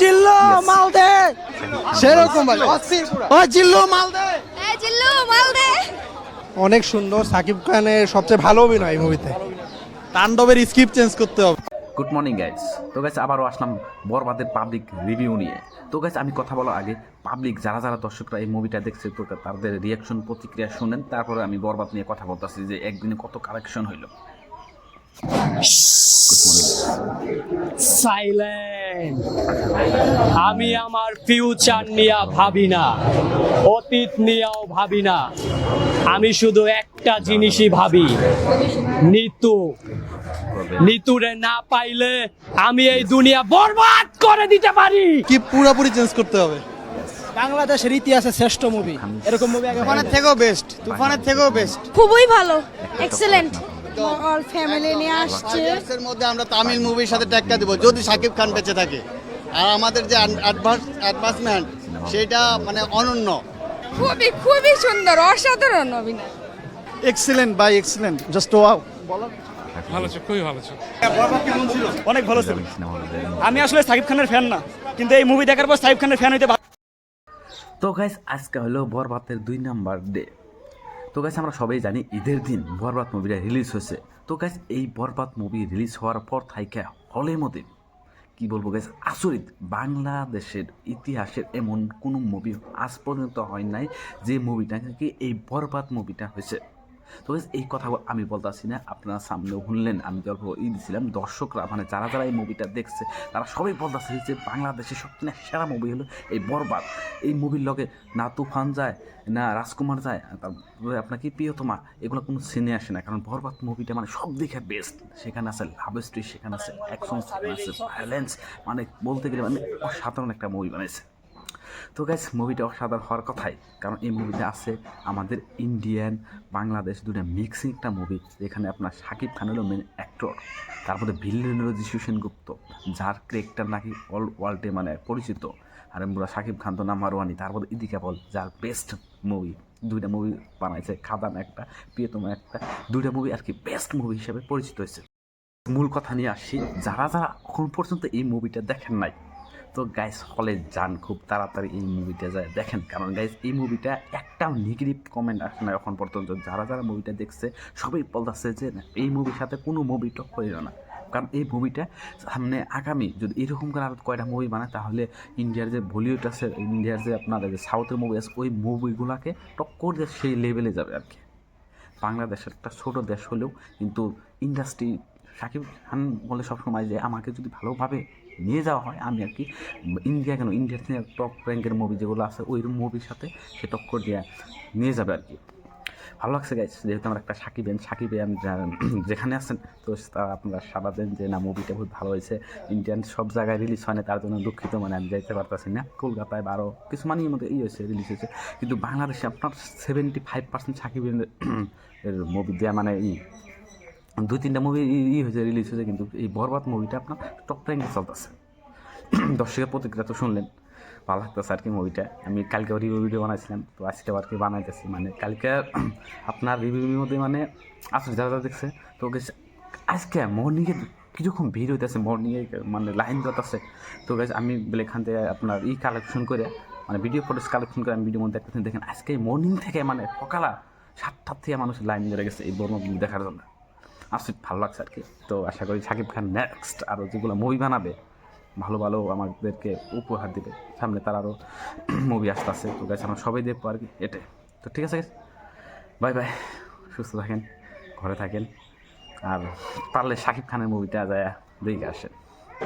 জিল্লো মাল দে। সেরকম ভাই। অস্থির ও জিল্লো মাল দে। এই জিল্লু মাল দে। অনেক সুন্দর সাকিব খানের সবচেয়ে ভালো অভিনয় এই মুভিতে। তাণ্ডবের স্ক্রিপ্ট চেঞ্জ করতে হবে। গুড মর্নিং গাইজ তো গাইজ আবারও আসলাম বরবাদের পাবলিক রিভিউ নিয়ে। তো গাইজ আমি কথা বলার আগে পাবলিক যারা যারা দর্শকরা এই মুভিটা দেখছে তো তাদের রিয়াকশন প্রতিক্রিয়া শুনেন। তারপরে আমি বরবাদ নিয়ে কথা বলতেছি যে একদিনে কত কালেকশন হইল। গুড মর্নিং সাইলেন্ট আমি আমার ফিউচার নিয়ে ভাবি না অতীত নিয়েও ভাবি না। আমি শুধু একটা জিনিসই ভাবি নিতু। নিতুরে না পাইলে আমি এই দুনিয়া বরবাদ করে দিতে পারি। কি পুরোপুরি চেঞ্জ করতে হবে? বাংলাদেশের ইতিহাসে শ্রেষ্ঠ মুভি এরকম মুভি আগে থেকেও বেস্ট তুফানের থেকেও বেস্ট খুবই ভালো এক্সেলেন্ট অল ফ্যামিলি নিয়ে আসছে। বাংলাদেশের মধ্যে আমরা তামিল মুভির সাথে ট্যাক্কা দিব যদি সাকিব খান বেঁচে থাকে। আর আমাদের যে অ্যাডভান্স অ্যাডভান্সমেন্ট সেটা মানে অনন্য। খুবই খুবই সুন্দর অসাধারণ অভিনয়। Excellent bye excellent just wow ভালো ছিল খুবই ভালো ছিল অনেক ভালো ছিল আমি আসলে সাকিব খানের ফ্যান না কিন্তু এই মুভি দেখার পর সাকিব খানের ফ্যান হইতে তো গাইজ আজকে হলো বরবাতের দুই নাম্বার ডে তো গাছ আমরা সবাই জানি ঈদের দিন বরবাদ মুভিটা রিলিজ হয়েছে। তো গাছ এই বরবাদ মুভি রিলিজ হওয়ার পর থাইকা হলে মধ্যে কি বলব গেছে আচরিত বাংলাদেশের ইতিহাসের এমন কোনো মুভি আজ পর্যন্ত হয় নাই যে মুভিটা কি এই বরবাদ মুভিটা হয়েছে। তো এই কথা আমি বলতেছি না, আপনারা সামনে শুনলেন, আমি যে অল্প ই দিছিলাম, দর্শকরা মানে যারা যারা এই মুভিটা দেখছে, তারা সবাই বলতেছে যে বাংলাদেশের সবচেয়ে সেরা মুভি হলো এই বরবাদ। এই মুভির লগে না তুফান যায়, না রাজকুমার যায় তারপরে আপনার কি প্রিয়তমা? এগুলো কোনো সিনে আসে না, কারণ বরবাদ মুভিটা মানে সব দিকে বেস্ট সেখানে আছে লাভ স্টোরি সেখানে আছে অ্যাকশন সেখানে আছে ভায়োলেন্স মানে বলতে গেলে মানে অসাধারণ একটা মুভি বানাইছে। তো গাইস মুভিটা অসাধারণ হওয়ার কথাই। কারণ এই মুভিতে আছে আমাদের ইন্ডিয়ান বাংলাদেশ দুটো মিক্সিং একটা মুভি যেখানে আপনার শাকিব খান হলো মেন অ্যাক্টর তারপরে ভিলেন হলো যিশু সেনগুপ্ত যার ক্রেকটার নাকি অল ওয়ার্ল্ডে মানে পরিচিত। আর আমরা শাকিব খান তো নাম্বার ওয়ানই তারপরে ইদিকা বল, যার বেস্ট মুভি দুইটা মুভি বানাইছে, খাদান একটা, প্রিয়তম একটা, দুইটা মুভি আর কি বেস্ট মুভি হিসেবে পরিচিত হয়েছে। মূল কথা নিয়ে আসি, যারা যারা এখন পর্যন্ত এই মুভিটা দেখেন নাই তো গাইস হলে যান, খুব তাড়াতাড়ি এই মুভিটা যায়। দেখেন, কারণ গাইস এই মুভিটা একটাও নেগেটিভ কমেন্ট আসে না এখন পর্যন্ত। যারা যারা মুভিটা দেখছে, সবাই বলতেছে যে এই মুভির সাথে কোনো মুভি টক করিল না। কারণ এই মুভিটা সামনে আগামী, যদি এরকম করে আরও কয়টা মুভি বানায়, তাহলে ইন্ডিয়ার যে বলিউড আছে ইন্ডিয়ার যে আপনার যে সাউথের মুভি আছে, ওই মুভিগুলোকে টক্কর দিয়ে সেই লেভেলে যাবে আর কি। বাংলাদেশের একটা ছোট দেশ হলেও কিন্তু ইন্ডাস্ট্রি সাকিব খান বলে সবসময় যে, আমাকে যদি ভালোভাবে নিয়ে যাওয়া হয়। আমি আর কি ইন্ডিয়া কেন? ইন্ডিয়ার টপ র্যাঙ্কের মুভি যেগুলো আছে, ওই মুভির সাথে সে টক্কর দিয়ে নিয়ে যাবে আর কি। ভালো লাগছে গাইজ যেহেতু আমার একটা সাকিবে আমি যা- যেখানে আছেন, তো তারা আপনারা সারা দেন যে, না মুভিটা বহুত ভালো হয়েছে। ইন্ডিয়ান সব জায়গায় রিলিজ হয় না তার জন্য দুঃখিত মানে আমি যাইতে পারতেছি না। কলকাতায় বা আরও কিছু মানির মধ্যে ই হয়েছে রিলিজ হয়েছে। কিন্তু বাংলাদেশে আপনার সেভেন্টি ফাইভ পার্সেন্ট সাকিবের এর মুভি দেওয়া মানে ই দুই তিনটা মুভি ই হয়েছে রিলিজ হয়েছে, কিন্তু এই বরবাদ মুভিটা আপনার টপ র্যাঙ্কে চলতেছে। দর্শকের প্রতিক্রিয়া তো শুনলেন, ভালো লাগতেছে আর কি মুভিটা আমি কালকে রিভিউ ভিডিও বানাইছিলাম, তো আজকে আর কি বানাইতেছি? মানে কালকে আপনার রিভিউর মধ্যে মানে আসলে যারা যারা দেখছে, তো গেছে আজকে মর্নিংয়ে কিছুক্ষণ ভিড় হইতেছে মর্নিংয়ে মানে লাইন আছে তো গেছে আমি এখান থেকে আপনার ই কালেকশন করে মানে ভিডিও ফুটেজ কালেকশন করে আমি ভিডিও মধ্যে দেখতেছি। দেখেন, আজকে মর্নিং থেকে মানে সকালা সাতটার থেকে মানুষ লাইন ধরে গেছে এই বর্ম দেখার জন্য। আসলে ভালো লাগছে আর কি তো আশা করি সাকিব খান নেক্সট আরও যেগুলো মুভি বানাবে, ভালো ভালো আমাদেরকে উপহার দিবে। সামনে তার আরও মুভি আসতে আসতেছে তো গেছে আমরা সবাই দেখব আর কি এটাই। তো ঠিক আছে বাই বাই সুস্থ থাকেন, ঘরে থাকেন। আর পারলে সাকিব খানের মুভিটা যায় দেখে আসেন।